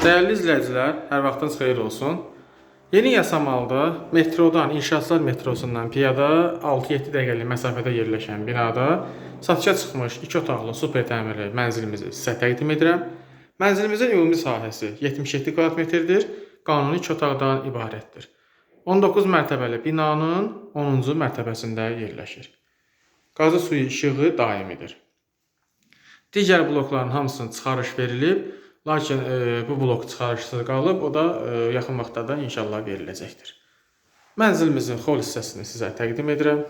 Dəyərli izləyicilər, hər vaxtınız xeyir olsun. Yeni Yasamalda metrodan, İnşaatlar metrosundan piyada 6-7 dəqiqəlik məsafədə yerləşən binada satışa çıxmış 2 otaqlı super təmirli mənzilimizi sizə təqdim edirəm. Mənzilimizin ümumi sahəsi 77 kvadratmetrdir. Qanuni 2 otaqdan ibarətdir. 19 mərtəbəli binanın 10-cu mərtəbəsində yerləşir. Qazı suyu işığı daimidir. Digər blokların hamısının çıxarış verilib, lakin e, bu blok çıxarışsız qalıb, o da e, yaxın vaxtda da inşallah veriləcəkdir. Mənzilimizin xol hissəsini sizə təqdim edirəm.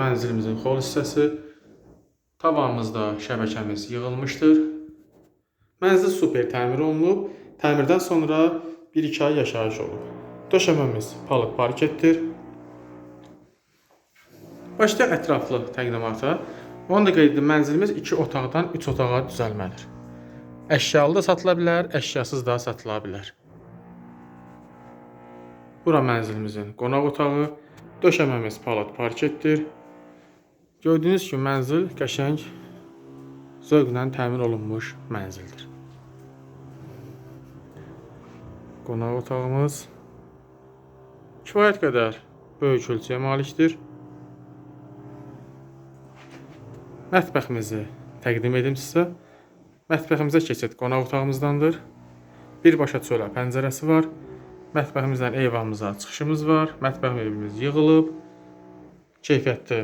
Mənzilimizin xol hissəsi tavanımızda şəbəkəmiz yığılmışdır. Mənzil super təmir olunub. Təmirdən sonra 1-2 ay yaşayış olub. Döşəməmiz palıd parketdir. Başlayaq ətraflı təqdimata. Onu da qeyd edim, mənzilimiz 2 otaqdan 3 otağa düzəlməlidir. Əşyalı da satıla bilər, əşyasız da satıla bilər. Bura mənzilimizin qonaq otağı, döşəməmiz palıd parketdir. Gördüyünüz kimi mənzil qəşəng zövqlə təmin olunmuş mənzildir. Qonaq otağımız kifayət qədər böyük ölçüyə malikdir. Mətbəximizi təqdim edim sizə. Mətbəximizə keçid qonaq otağımızdandır. Birbaşa çölə pəncərəsi var. Mətbəximizdən eyvanımıza çıxışımız var. Mətbəx mebelimiz yığılıb. Keyfiyyətli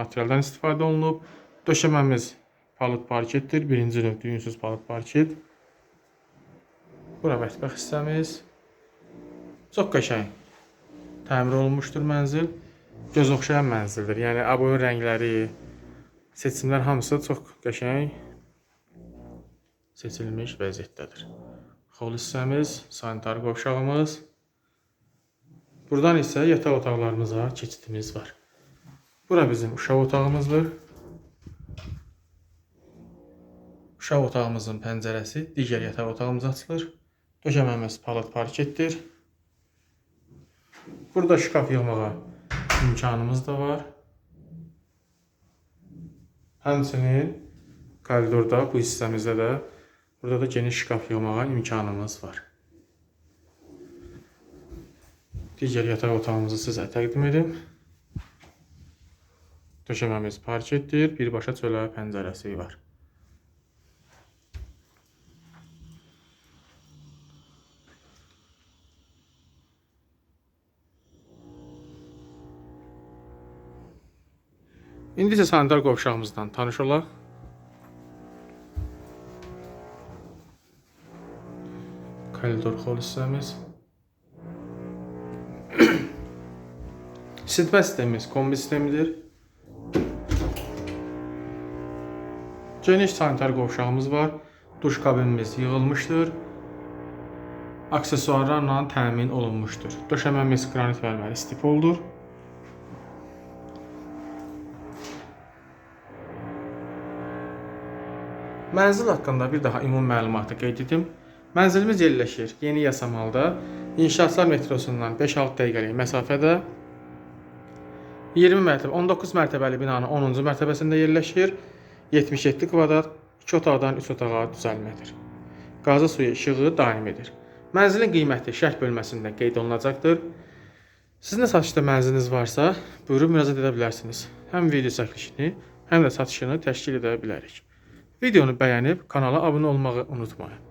materialdan istifadə olunub. Döşəməmiz palıd parketdir. Birinci növ düyünsüz palıd parket. Bura mətbəx hissəmiz. Çox qəşəng təmir olunmuşdur mənzil. Göz oxşayan mənzildir. Yəni aboyun rəngləri, seçimlər hamısı çox qəşəng seçilmiş vəziyyətdədir. Xol hissəmiz, sanitar qovşağımız. Buradan isə yataq otaqlarımıza keçidimiz var. Bura bizim uşaq otağımızdır. Uşaq otağımızın pəncərəsi digər yataq otağımıza açılır. Döşəməmiz palıd parketdir. Burada şkaf yığmağa imkanımız da var. Həmçinin koridorda bu hissəmizdə də burada da geniş şkaf yığmağa imkanımız var. Digər yataq otağımızı sizə təqdim edim. Döşəməmiz parketdir, birbaşa çölə pəncərəsi var. İndi isə sanitar qovşağımızdan tanış olaq. Koridor xol hissəmiz. İsitmə sistemimiz kombi sistemidir. Geniş sanitar qovşağımız var. Duş kabinimiz yığılmışdır. Aksesuarlarla təmin olunmuşdur. Döşəməmiz qranit mərməri stipoldur. Mənzil haqqında bir daha ümumi məlumatı qeyd edim. Mənzilimiz yerləşir Yeni Yasamalda, İnşaatlar metrosundan 5-6 dəqiqəlik məsafədə 20 mərtəbə, 19 mərtəbəli binanın 10-cu mərtəbəsində yerləşir. 77 kvadrat 2 otaqdan 3 otağa düzəlmədir. Qazı suyu işığı daimidir. Mənzilin qiyməti şərh bölməsində qeyd olunacaqdır. Sizin də satışda mənziliniz varsa, buyurub müraciət edə bilərsiniz. Həm video çəkilişini, həm də satışını təşkil edə bilərik. Videonu bəyənib kanala abunə olmağı unutmayın.